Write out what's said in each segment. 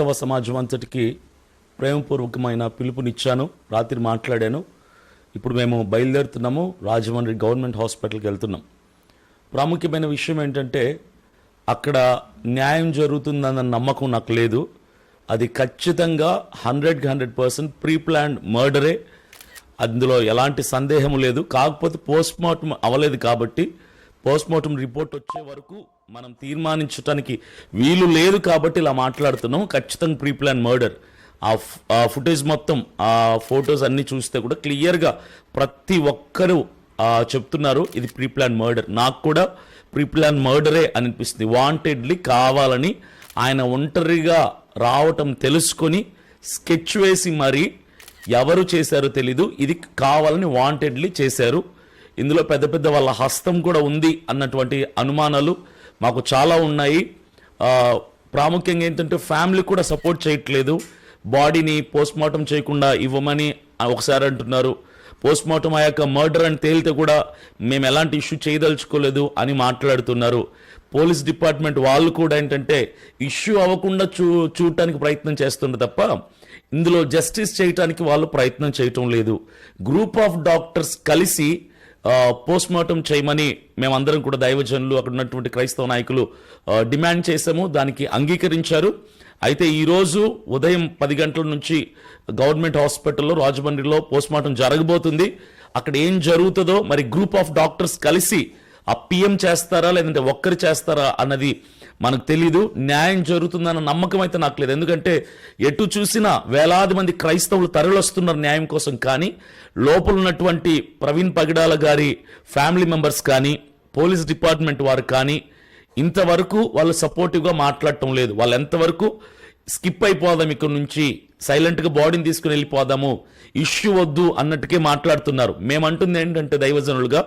క్రైస్తవ సమాజం అంతటికి ప్రేమపూర్వకమైన పిలుపునిచ్చాను రాత్రి మాట్లాడాను. ఇప్పుడు మేము బయలుదేరుతున్నాము రాజమండ్రి గవర్నమెంట్ హాస్పిటల్కి వెళ్తున్నాం. ప్రాముఖ్యమైన విషయం ఏంటంటే అక్కడ న్యాయం జరుగుతుందన్న నమ్మకం నాకు లేదు. అది ఖచ్చితంగా హండ్రెడ్కి హండ్రెడ్ పర్సెంట్ ప్రీ ప్లాన్డ్ మర్డరే. అందులో ఎలాంటి సందేహం లేదు. కాకపోతే పోస్ట్ మార్టం అవ్వలేదు కాబట్టి పోస్ట్ మార్టం రిపోర్ట్ వచ్చే వరకు మనం తీర్మానించడానికి వీలు లేదు కాబట్టి ఇలా మాట్లాడుతున్నాం. ఖచ్చితంగా ప్రీ ప్లాన్ మర్డర్. ఆ ఫుటేజ్ మొత్తం ఆ ఫొటోస్ అన్ని చూస్తే కూడా క్లియర్గా ప్రతి ఒక్కరూ చెప్తున్నారు ఇది ప్రీ ప్లాన్ మర్డర్. నాకు కూడా ప్రీ ప్లాన్ మర్డరే అనిపిస్తుంది. వాంటెడ్లీ కావాలని ఆయన ఒంటరిగా రావటం తెలుసుకొని స్కెచ్ వేసి మరీ ఎవరు చేశారో తెలీదు. ఇది కావాలని వాంటెడ్లీ చేశారు. ఇందులో పెద్ద పెద్ద వాళ్ళ హస్తం కూడా ఉంది అన్నటువంటి అనుమానాలు మాకు చాలా ఉన్నాయి. ప్రాముఖ్యంగా ఏంటంటే ఫ్యామిలీ కూడా సపోర్ట్ చేయట్లేదు. బాడీని పోస్ట్మార్టం చేయకుండా ఇవ్వమని ఒకసారి అంటున్నారు. పోస్ట్మార్టం ఆ అయ్యాక మర్డర్ అని తేలితే కూడా మేము ఎలాంటి ఇష్యూ చేయదలుచుకోలేదు అని మాట్లాడుతున్నారు. పోలీస్ డిపార్ట్మెంట్ వాళ్ళు కూడా ఏంటంటే ఇష్యూ అవ్వకుండా చూ చూడటానికి ప్రయత్నం చేస్తున్నారు తప్ప ఇందులో జస్టిస్ చేయటానికి వాళ్ళు ప్రయత్నం చేయటం లేదు. గ్రూప్ ఆఫ్ డాక్టర్స్ కలిసి పోస్ట్ మార్టం చేయమని మేమందరం కూడా దైవజనులు అక్కడ ఉన్నటువంటి క్రైస్తవ నాయకులు డిమాండ్ చేశాము దానికి అంగీకరించారు. అయితే ఈరోజు ఉదయం పది గంటల నుంచి గవర్నమెంట్ హాస్పిటల్లో రాజమండ్రిలో పోస్ట్ మార్టం జరగబోతుంది. అక్కడ ఏం జరుగుతుందో మరి గ్రూప్ ఆఫ్ డాక్టర్స్ కలిసి ఆ పిఎం చేస్తారా లేదంటే ఒక్కరు చేస్తారా అన్నది మనకు తెలీదు న్యాయం జరుగుతుందన్న నమ్మకం అయితే నాకు లేదు. ఎందుకంటే ఎటు చూసినా వేలాది మంది క్రైస్తవులు తరలొస్తున్నారు న్యాయం కోసం కానీ లోపల ఉన్నటువంటి ప్రవీణ్ పగిడాల గారి ఫ్యామిలీ మెంబర్స్ కానీ పోలీస్ డిపార్ట్మెంట్ వారు కానీ ఇంతవరకు వాళ్ళు సపోర్టివ్గా మాట్లాడటం లేదు. వాళ్ళు ఎంతవరకు స్కిప్ అయిపోదాం ఇక్కడ నుంచి సైలెంట్గా బాడీని తీసుకుని వెళ్ళిపోదాము ఇష్యూ వద్దు అన్నట్టుకే మాట్లాడుతున్నారు. మేమంటుంది ఏంటంటే దైవజనులుగా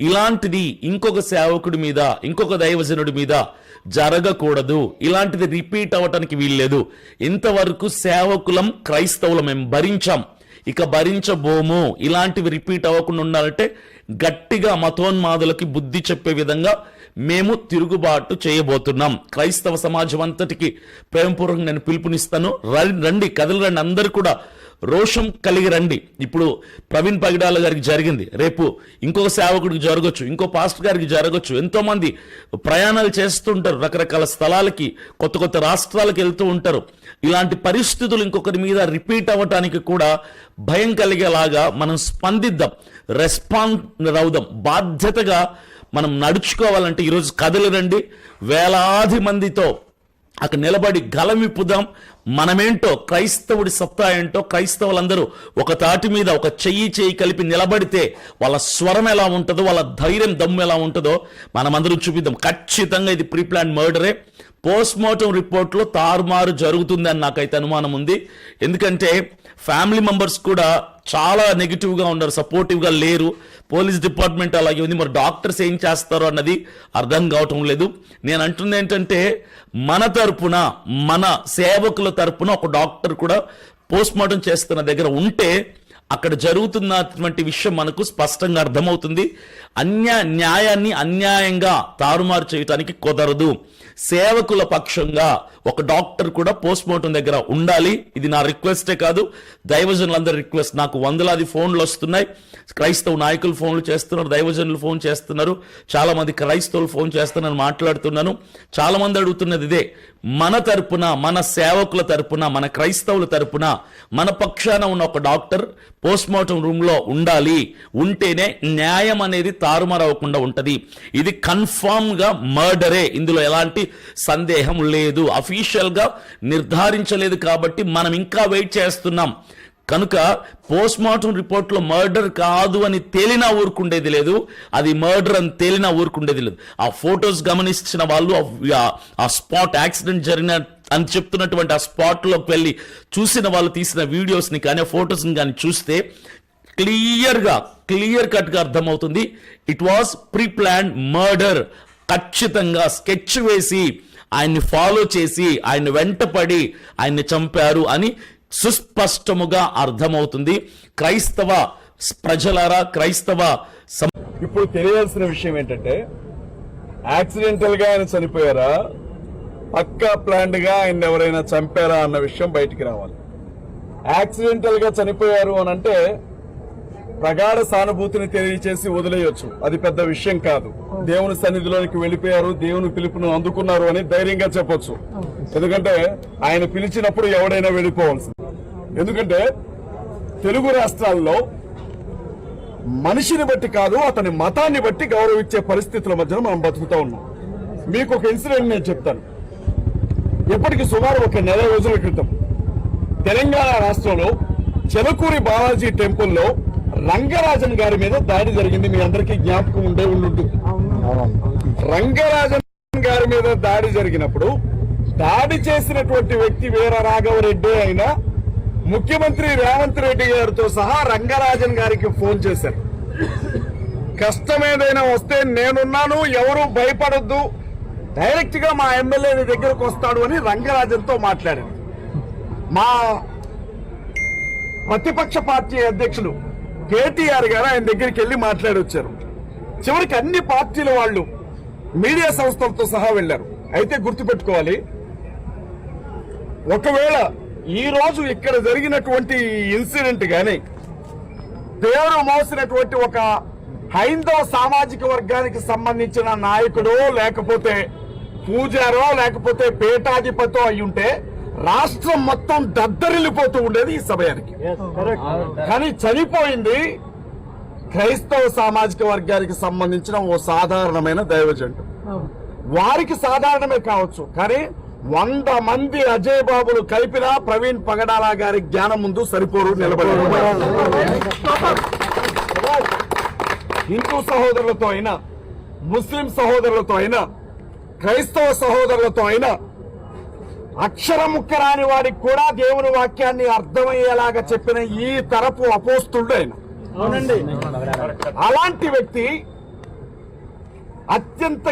ఇలాంటిది ఇంకొక సేవకుడి మీద ఇంకొక దైవజనుడి మీద జరగకూడదు. ఇలాంటిది రిపీట్ అవ్వటానికి వీల్లేదు. ఇంతవరకు సేవకులం క్రైస్తవులం మేము భరించాం. ఇక భరించబోము. ఇలాంటివి రిపీట్ అవ్వకుండా ఉండాలంటే గట్టిగా మతోన్మాదులకి బుద్ధి చెప్పే విధంగా మేము తిరుగుబాటు చేయబోతున్నాం. క్రైస్తవ సమాజం అంతటికి ప్రేమపూర్వకంగా నేను పిలుపునిస్తాను. రండి కథలు రండి. అందరు కూడా రోషం కలిగి రండి. ఇప్పుడు ప్రవీణ్ పగిడాల గారికి జరిగింది. రేపు ఇంకొక సేవకుడికి జరగచ్చు ఇంకో పాస్టర్ గారికి జరగచ్చు. ఎంతోమంది ప్రయాణాలు చేస్తుంటారు రకరకాల స్థలాలకి కొత్త కొత్త రాష్ట్రాలకు వెళ్తూ ఉంటారు. ఇలాంటి పరిస్థితులు ఇంకొకరి మీద రిపీట్ అవ్వటానికి కూడా భయం కలిగేలాగా మనం స్పందిద్దాం రెస్పాన్స్ అవుదాం బాధ్యతగా మనం నడుచుకోవాలంటే ఈరోజు కథలు రండి. వేలాది మందితో అక్కడ నిలబడి గలమిప్పుదాం మనమేంటో క్రైస్తవుడి సత్తా ఏంటో క్రైస్తవులందరూ ఒక తాటి మీద ఒక చెయ్యి చెయ్యి కలిపి నిలబడితే వాళ్ళ స్వరం ఎలా ఉంటుందో వాళ్ళ ధైర్యం దమ్ము ఎలా ఉంటుందో మనమందరం చూపిద్దాం. ఖచ్చితంగా ఇది ప్రీప్లాన్ మర్డరే. పోస్ట్మార్టం రిపోర్ట్లో తారుమారు జరుగుతుందని నాకైతే అనుమానం ఉంది. ఎందుకంటే ఫ్యామిలీ మెంబర్స్ కూడా చాలా నెగిటివ్గా ఉన్నారు సపోర్టివ్గా లేరు. పోలీస్ డిపార్ట్మెంట్ అలాగే ఉంది. మరి డాక్టర్స్ ఏం చేస్తారో అన్నది అర్థం కావటం లేదు. నేను అంటుంది ఏంటంటే మన తరపున మన సేవకుల తరపున ఒక డాక్టర్ కూడా పోస్ట్మార్టం చేస్తున్న దగ్గర ఉంటే అక్కడ జరుగుతున్నటువంటి విషయం మనకు స్పష్టంగా అర్థమవుతుంది. అన్యా న్యాయాన్ని అన్యాయంగా తారుమారు చేయటానికి కుదరదు. సేవకుల పక్షంగా ఒక డాక్టర్ కూడా పోస్ట్ మార్టం దగ్గర ఉండాలి. ఇది నా రిక్వెస్టే కాదు. దైవజనులందరి రిక్వెస్ట్. నాకు వందలాది ఫోన్లు వస్తున్నాయి. క్రైస్తవ నాయకులు ఫోన్లు చేస్తున్నారు దైవజనులు ఫోన్ చేస్తున్నారు. చాలా మంది క్రైస్తవులు ఫోన్ చేస్తున్నారు మాట్లాడుతున్నాను. చాలా మంది అడుగుతున్నది ఇదే. మన తరపున మన సేవకుల తరపున మన క్రైస్తవుల తరపున మన పక్షాన ఉన్న ఒక డాక్టర్ పోస్ట్మార్టం రూమ్లో ఉండాలి. ఉంటేనే న్యాయం అనేది తారుమారవకుండా ఉంటుంది. ఇది కన్ఫామ్గా మర్డరే. ఇందులో ఎలాంటి సందేహం లేదు. అఫీషియల్గా నిర్ధారించలేదు కాబట్టి మనం ఇంకా వెయిట్ చేస్తున్నాం. కనుక పోస్ట్మార్టం రిపోర్ట్లో మర్డర్ కాదు అని తేలినా ఊరుకుండేది లేదు. అది మర్డర్ అని తేలినా ఊరుకుండేది లేదు. ఆ ఫొటోస్ గమనించిన వాళ్ళు ఆ స్పాట్ యాక్సిడెంట్ జరిగిన అని చెప్తున్నటువంటి ఆ స్పాట్లోకి వెళ్ళి చూసిన వాళ్ళు తీసిన వీడియోస్ని కానీ ఫొటోస్ని కానీ చూస్తే క్లియర్గా క్లియర్ కట్గా అర్థమవుతుంది. It was pre plan murder ఖచ్చితంగా స్కెచ్ వేసి ఆయన్ని ఫాలో చేసి ఆయన వెంటపడి ఆయన్ని చంపారు అని సుస్పష్టముగా అర్థమవుతుంది. క్రైస్తవ ప్రజలారా క్రైస్తవ ఇప్పుడు తెలియాల్సిన విషయం ఏంటంటే యాక్సిడెంటల్గా ఆయన చనిపోయారా? పక్కా ప్లాన్డ్గా ఆయన ఎవరైనా చంపారా అన్న విషయం బయటికి రావాలి. యాక్సిడెంటల్గా చనిపోయారు అని అంటే ప్రగాఢ సానుభూతిని తెలియచేసి వదిలేయొచ్చు. అది పెద్ద విషయం కాదు. దేవుని సన్నిధిలోనికి వెళ్ళిపోయారు దేవుని పిలుపును అందుకున్నారు అని ధైర్యంగా చెప్పొచ్చు. ఎందుకంటే ఆయన పిలిచినప్పుడు ఎవడైనా వెళ్ళిపోవాల్సింది. ఎందుకంటే తెలుగు రాష్ట్రాల్లో మనిషిని బట్టి కాదు అతని మతాన్ని బట్టి గౌరవించే పరిస్థితుల మధ్యన మనం బతుకుతా ఉన్నాం. మీకు ఒక ఇన్సిడెంట్ నేను చెప్తాను. ఇప్పటికి సుమారు ఒక నెల రోజుల క్రితం తెలంగాణ రాష్ట్రంలో చెలకూరి బాలాజీ టెంపుల్లో రంగరాజన్ గారి మీద దాడి జరిగింది. మీ అందరికీ జ్ఞాపకం ఉండే ఉండుంటుంది. రంగరాజన్ గారి మీద దాడి జరిగినప్పుడు దాడి చేసినటువంటి వ్యక్తి వీర రాఘవరెడ్డి అయినా ముఖ్యమంత్రి రేవంత్ రెడ్డి గారితో సహా రంగరాజన్ గారికి ఫోన్ చేశారు. కష్టం ఏదైనా వస్తే నేనున్నాను ఎవరు భయపడొద్దు డైరెక్ట్గా మా ఎమ్మెల్యే దగ్గరకు వస్తాడు అని రంగరాజన్తో మాట్లాడారు మా ప్రతిపక్ష పార్టీ అధ్యక్షులు కేటీఆర్ గారు ఆయన దగ్గరికి వెళ్ళి మాట్లాడి వచ్చారు చివరికి అన్ని పార్టీల వాళ్ళు మీడియా సంస్థలతో సహా వెళ్ళారు అయితే గుర్తుపెట్టుకోవాలి ఒకవేళ ఈ రోజు ఇక్కడ జరిగినటువంటి ఇన్సిడెంట్ గాని పేరు మోసినటువంటి ఒక హైందవ సామాజిక వర్గానికి సంబంధించిన నాయకుడు లేకపోతే పూజారో లేకపోతే పీఠాధిపతో అయి ఉంటే రాష్ట్రం మొత్తం దద్దరిల్లిపోతూ ఉండేది ఈ సమయానికి. కానీ చనిపోయింది క్రైస్తవ సామాజిక వర్గానికి సంబంధించిన ఓ సాధారణమైన దైవజండు వారికి సాధారణమే కావచ్చు కానీ వంద మంది అజయ్ బాబులు కలిపినా ప్రవీణ్ పగడాల గారి జ్ఞానం ముందు సరిపోరు నిలబడి హిందూ సహోదరులతో అయినా ముస్లిం సహోదరులతో అయినా క్రైస్తవ సహోదరులతో అయినా అక్షర ముక్క రాని వాడికి కూడా దేవుని వాక్యాన్ని అర్థమయ్యేలాగా చెప్పిన ఈ తరపు అపోస్తుడు ఆయన. అలాంటి వ్యక్తి అత్యంత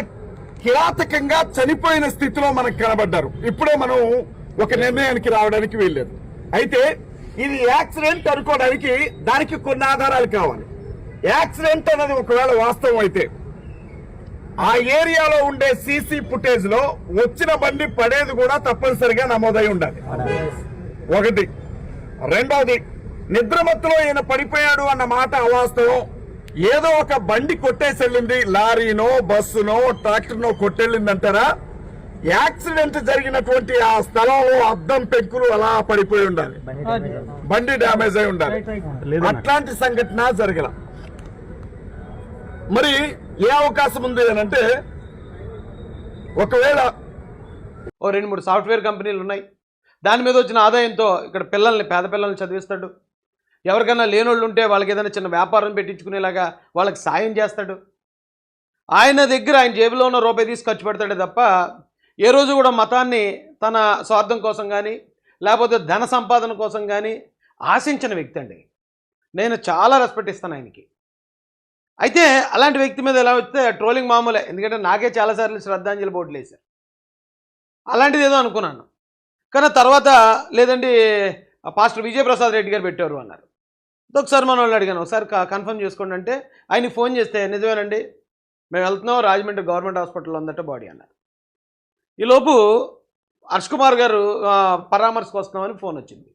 కిరాతకంగా చనిపోయిన స్థితిలో మనకు కనబడ్డారు. ఇప్పుడే మనం ఒక నిర్ణయానికి రావడానికి వెళ్ళలేదు అయితే ఇది యాక్సిడెంట్ అనుకోవడానికి దానికి కొన్ని ఆధారాలు కావాలి. యాక్సిడెంట్ అనేది ఒకవేళ వాస్తవం అయితే ఆ ఏరియాలో ఉండే సీసీ ఫుటేజ్లో వచ్చిన బండి పడేది కూడా తప్పనిసరిగా నమోదై ఉండాలి. ఒకటి. రెండోది నిద్రమత్తులో ఈయన పడిపోయాడు అన్న మాట అవాస్తవం. ఏదో ఒక బండి కొట్టేసి వెళ్ళింది లారీనో బస్సునో ట్రాక్టర్నో కొట్టెళ్ళిందంటారా? యాక్సిడెంట్ జరిగినటువంటి ఆ స్థలంలో అద్దం పెంకులు అలా పడిపోయి ఉండాలి. బండి డ్యామేజ్ అయి ఉండాలి. అట్లాంటి సంఘటన జరగల. మరి ఏ అవకాశం ఉంది అని అంటే ఒకవేళ ఓ రెండు మూడు సాఫ్ట్వేర్ కంపెనీలు ఉన్నాయి. దాని మీద వచ్చిన ఆదాయంతో ఇక్కడ పిల్లల్ని పేద పిల్లల్ని చదివిస్తాడు. ఎవరికైనా లేనోళ్ళు ఉంటే వాళ్ళకి ఏదైనా చిన్న వ్యాపారం పెట్టించుకునేలాగా వాళ్ళకి సాయం చేస్తాడు. ఆయన దగ్గర ఆయన జేబులో ఉన్న రూపాయి తీసి ఖర్చు పెడతాడే తప్ప ఏ రోజు కూడా మతాన్ని తన స్వార్థం కోసం కానీ లేకపోతే ధన సంపాదన కోసం కానీ ఆశించిన వ్యక్తి అండి. నేను చాలా రెస్పెక్ట్ ఇస్తాను ఆయనకి. అయితే అలాంటి వ్యక్తి మీద ఎలా వస్తే ట్రోలింగ్ మామూలే. ఎందుకంటే నాకే చాలాసార్లు శ్రద్ధాంజలి బోర్డులు వేశారు అలాంటిది ఏదో అనుకున్నాను. కానీ తర్వాత లేదండి పాస్టర్ విజయప్రసాద్ రెడ్డి గారు పెట్టారు అన్నారు. ఒకసారి మన వాళ్ళు అడిగాను ఒకసారి కన్ఫర్మ్ చేసుకోండి అంటే ఆయనకి ఫోన్ చేస్తే నిజమేనండి? మేము వెళ్తున్నాం రాజమండ్రి గవర్నమెంట్ హాస్పిటల్లో ఉందట బాడీ అన్నారు. ఈలోపు హర్ష్ కుమార్ గారు పరామర్శకు వస్తున్నామని ఫోన్ వచ్చింది.